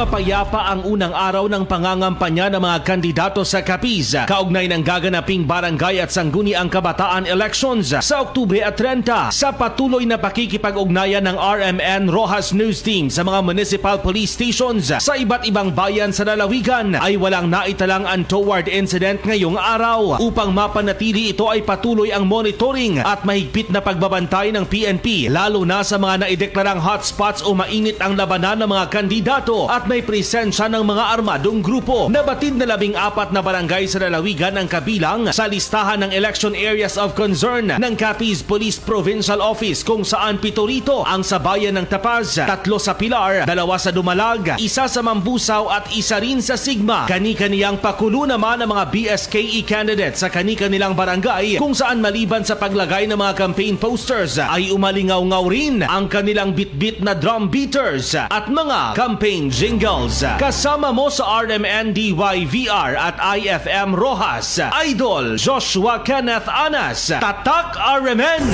mapayapa ang unang araw ng pangangampanya ng mga kandidato sa Capiz kaugnay ng gaganaping barangay at sangguniang kabataan elections sa Oktubre at 30 sa patuloy na pakikipag-ugnayan ng RMN Rojas News Team sa mga municipal police stations sa iba't ibang bayan sa lalawigan ay walang naitalang untoward incident ngayong araw. Upang mapanatili ito ay patuloy ang monitoring at mahigpit na pagbabantay ng PNP lalo na sa mga naideklarang hotspots o mainit ang labanan ng mga kandidato at may presensya ng mga armadong grupo. Nabatid na labing apat na barangay sa lalawigan ang kabilang sa listahan ng election areas of concern ng Capiz Police Provincial Office kung saan pito rito ang sa bayan ng Tapaz, tatlo sa Pilar, dalawa sa Dumalag, isa sa Mambusaw at isa rin sa Sigma. Kani-kaniyang pakulo naman ang mga BSKE candidates sa kani-kanilang barangay kung saan maliban sa paglagay ng mga campaign posters ay umalingaw-ngaw rin ang kanilang bitbit na drum beaters at mga campaign jingles. Kasama mo sa RMNDYVR at IFM Rojas, Idol Joshua Kenneth Anas, Tatak RMN!